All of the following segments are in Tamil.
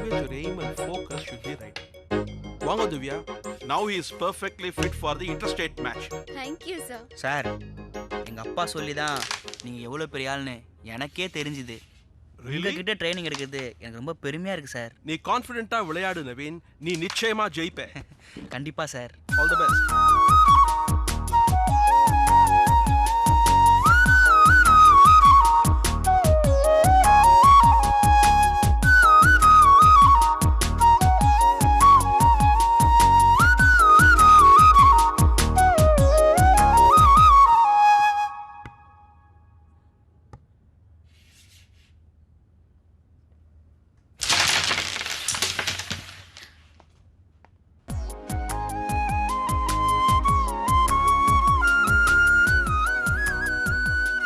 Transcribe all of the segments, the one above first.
always your aim and focus should be right. வாங்க Divya. Now he is perfectly fit for the interstate match. Thank you sir sir எங்கள் அப்பா சொல்லி தான் நீங்கள் எவ்வளோ பெரிய ஆள்னு எனக்கே தெரிஞ்சுது. உங்ககிட்ட ட்ரைனிங் எடுக்கிறது எனக்கு ரொம்ப பெருமையாக இருக்குது சார். நீ கான்ஃபிடென்ட்டா விளையாடு நவீன். நீ நிச்சயமா ஜெயிப்ப. கண்டிப்பாக சார். ஆல் தி பெஸ்ட்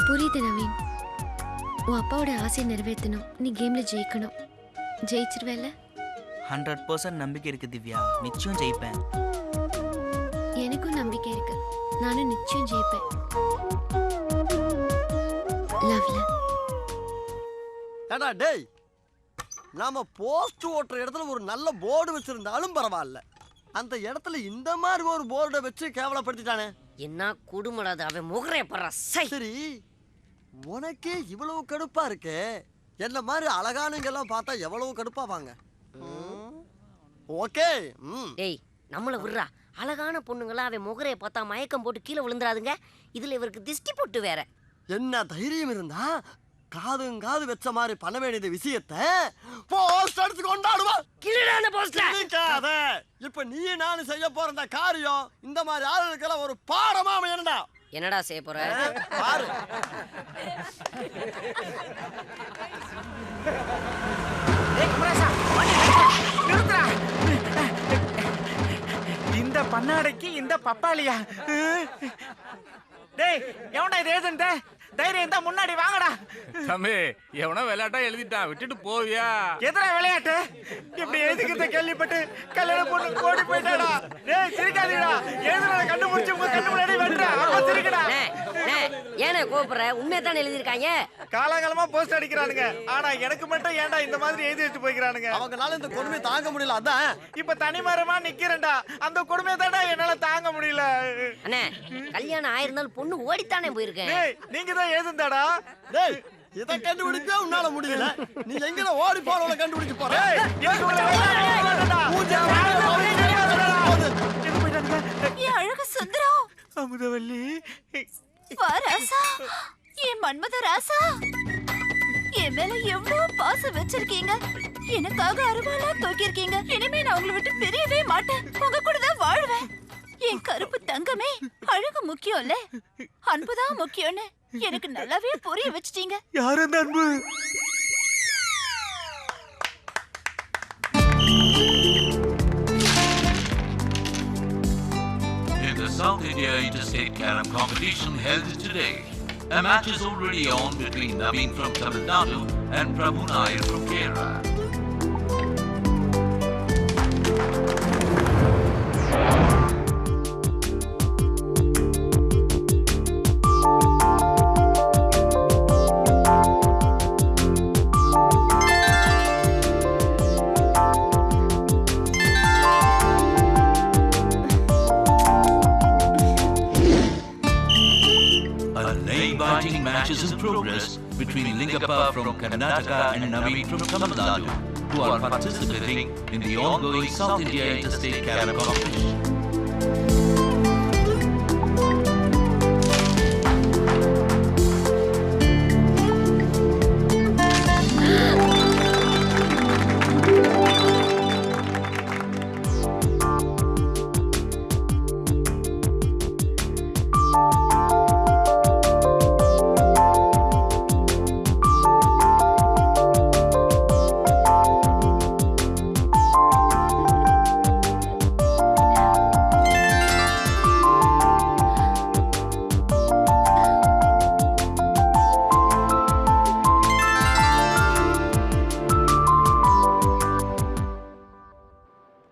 புரியுது நவீன். உன் அப்பாவோட ஆசையை நிறைவேற்றணும். நீ கேம்ல ஜெயிக்கணும். ஜெயிச்சிருவேல ஹண்ட்ரட் பர்சன்ட் நம்பிக்கை இருக்குது திவ்யா. நிச்சயம் ஜெயிப்பேன். எனக்கும் நம்பிக்கை இருக்கு. நானும் நிச்சயம் ஜெயிப்பேன். லவ்ல டேய் நாம போஸ்ட் ஓட்டுற இடத்துல ஒரு நல்ல போர்டு வச்சிருந்தாலும் பரவாயில்ல. அந்த இடத்துல இந்த மாதிரி ஒரு போர்டை வச்சு கேவலப்படுத்திட்டானே. என்ன குடும்படாது அவன் முகரைய படுற சரி. உனக்கே இவ்வளவு கடுப்பா இருக்கே. என்ன மாதிரி அழகானுங்க எல்லாம் பார்த்தா எவ்வளவு கடுப்பாவாங்க? ஓகே டேய் நம்மள விடுறா. அழகான பொண்ணுங்களா அவன் முகரைய பார்த்தா மயக்கம் போட்டு கீழே விழுந்துறாதுங்க. இதுல இவருக்கு திஷ்டி போட்டு வேற. என்ன தைரியம் இருந்தா காதும் காது வச்ச மாதிரி பண்ண வேண்டியது விஷயத்த போஸ்ட் எடுத்து கொண்டாடுவா. கிளிடான போஸ்ட்ல நினைக்காத இப்ப நீ நானும் செய்ய போற இந்த காரியம் இந்த மாதிரி ஆளுகளுக்கெல்லாம் ஒரு பாடமா அமையணும்டா. என்னடா செய்ய போற? பாரு. பண்ணாடைக்கு இந்த பப்பாளியா? டேய் எவன்டா இது எழுதுன்ட்ட தைரியம் தான் முன்னாடி வாங்கடா. தம்பி எவனோ விளையாட்டா எழுதிட்டான் விட்டுட்டு போவியா? எதிரா விளையாட்டு? இப்படி எழுதிக்கிறத கேள்விப்பட்டு கல்யாணம் பொண்ணு ஓடி போயிட்டாடா. டேய் சிரிக்காதீங்கடா. எழுதுறத கண்டுபிடிச்சு உங்க கண்ணு முன்னாடி வெட்டுறா. அப்ப சிரிக்கடா. ஏண்ணே கோபப்படுற உண்மையை தானே எழுதியிருக்காங்க காலாகாலமா போஸ்ட் அடிக்கிறானுங்க ஆனா எனக்கு மட்டும் ஏன்டா இந்த மாதிரி எழுதி வச்சு போய்க்கிறானுங்க அவங்களால இந்த கொடுமை தாங்க முடியல அதான் இப்ப தனிமரமா நிக்கிறேன்டா அந்த கொடுமையை தான்டா என்னால தாங்க முடியல அண்ணே கல்யாணம் ஆயிருந்தாலும் பொண்ணு ஓடித்தானே போயிருக்கேன் நீங்க தான் எழுதுந்தாடா டேய் இதை கண்டுபிடிக்க உன்னால முடியல நீ எங்கட ஓடி போறவள கண்டுபிடிக்க போற அழகு சுந்தரம் அமுதவல்லி வா ராசா. என் மன்மத ராசா. என் மேல எவ்வளவு பாசம் வச்சிருக்கீங்க? எனக்காக அருவாளா தூக்கியிருக்கீங்க. இனிமே நான் உங்களை விட்டு பிரியவே மாட்டேன். உங்க கூட தான் வாழ்வேன். என் கருப்பு தங்கமே அழகு முக்கியம்ல. அன்புதான் முக்கியம்னு எனக்கு நல்லாவே புரிய வச்சிட்டீங்க. யார் அந்த அன்பு? South India Interstate Carom competition held today, a match is already on between Naveen from Tamil Nadu and Prabhu Nair from Kerala. A nail-biting match is in progress between Lingappa from Karnataka and Naveen from Tamil Nadu, who are participating in the ongoing South India Interstate Carom competition.